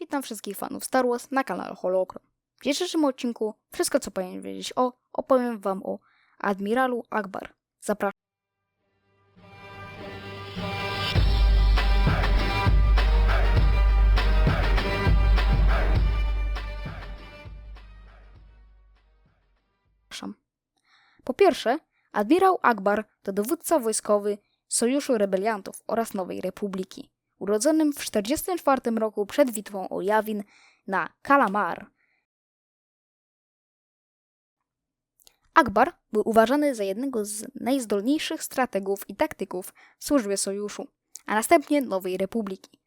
Witam wszystkich fanów Star Wars na kanale Holokron. W dzisiejszym odcinku wszystko co powinien wiedzieć o, opowiem wam o Admiralu Akbar. Zapraszam. Po pierwsze, admirał Akbar to dowódca wojskowy Sojuszu Rebeliantów oraz Nowej Republiki urodzonym w 1944 roku przed bitwą o Jawin na Kalamar. Akbar był uważany za jednego z najzdolniejszych strategów i taktyków w służbie sojuszu, a następnie Nowej Republiki.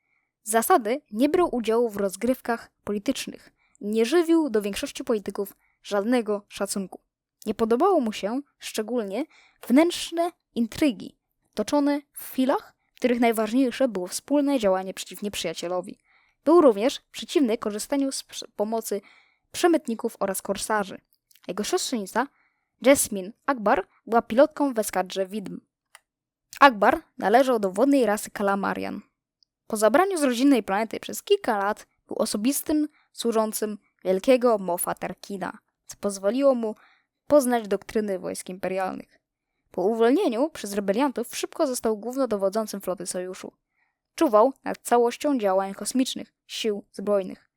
Z zasady nie brał udziału w rozgrywkach politycznych nie żywił do większości polityków żadnego szacunku. Nie podobało mu się szczególnie wnętrzne intrygi toczone w chwilach, których najważniejsze było wspólne działanie przeciw nieprzyjacielowi. Był również przeciwny korzystaniu z pomocy przemytników oraz korsarzy. Jego siostrzenica, Jasmine Akbar, była pilotką w eskadrze widm. Akbar należał do wodnej rasy Kalamarian. Po zabraniu z rodzinnej planety przez kilka lat był osobistym służącym wielkiego Mofa Tarkina, co pozwoliło mu poznać doktryny wojsk imperialnych. Po uwolnieniu przez rebeliantów szybko został głównodowodzącym floty sojuszu. Czuwał nad całością działań kosmicznych sił zbrojnych,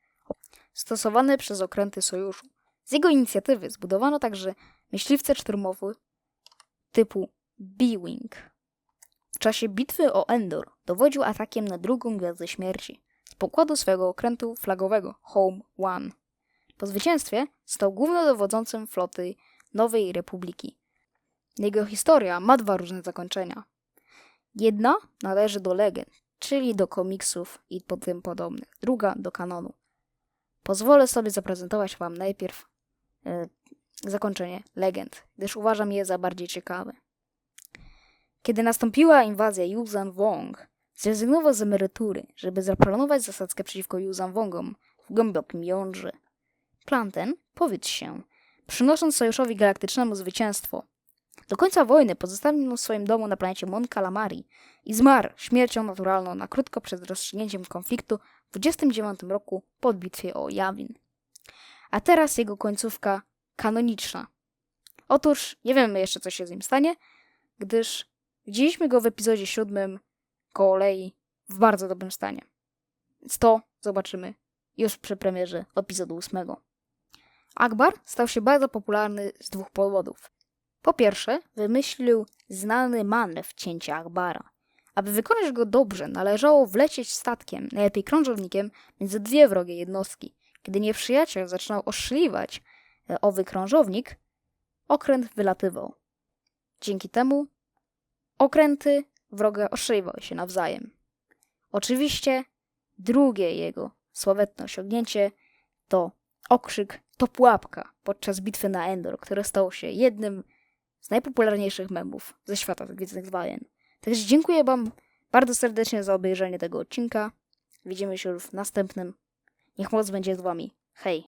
stosowane przez okręty sojuszu. Z jego inicjatywy zbudowano także myśliwce szturmowe typu B-Wing. W czasie bitwy o Endor dowodził atakiem na drugą Gwiazdę Śmierci z pokładu swojego okrętu flagowego Home One. Po zwycięstwie stał głównodowodzącym floty Nowej Republiki. Jego historia ma dwa różne zakończenia. Jedna należy do legend, czyli do komiksów i po tym podobnych. Druga do kanonu. Pozwolę sobie zaprezentować Wam najpierw e, zakończenie legend, gdyż uważam je za bardziej ciekawe. Kiedy nastąpiła inwazja Yuzan Wong, zrezygnował z emerytury, żeby zaplanować zasadzkę przeciwko Yuzan Wongom w głębokim jądrze. Plan ten powiedz się, przynosząc sojuszowi galaktycznemu zwycięstwo. Do końca wojny pozostawił w swoim domu na planecie Mon Calamari i zmarł śmiercią naturalną na krótko przed rozstrzygnięciem konfliktu w 29 roku po bitwie o Jawin. A teraz jego końcówka kanoniczna. Otóż nie wiemy jeszcze, co się z nim stanie, gdyż widzieliśmy go w epizodzie siódmym kolei w bardzo dobrym stanie. Więc to zobaczymy już przy premierze epizodu ósmego. Akbar stał się bardzo popularny z dwóch powodów. Po pierwsze, wymyślił znany manewr cięcia Akbara. Aby wykonać go dobrze, należało wlecieć statkiem, najlepiej krążownikiem, między dwie wrogie jednostki. Kiedy nieprzyjaciel zaczynał oszliwać e, owy krążownik, okręt wylatywał. Dzięki temu okręty wroga oszczeliwały się nawzajem. Oczywiście drugie jego sławetne osiągnięcie to okrzyk to pułapka podczas bitwy na Endor, które stało się jednym z najpopularniejszych memów ze świata Gwiezdnych Wojen. Także dziękuję Wam bardzo serdecznie za obejrzenie tego odcinka. Widzimy się już w następnym. Niech moc będzie z Wami. Hej!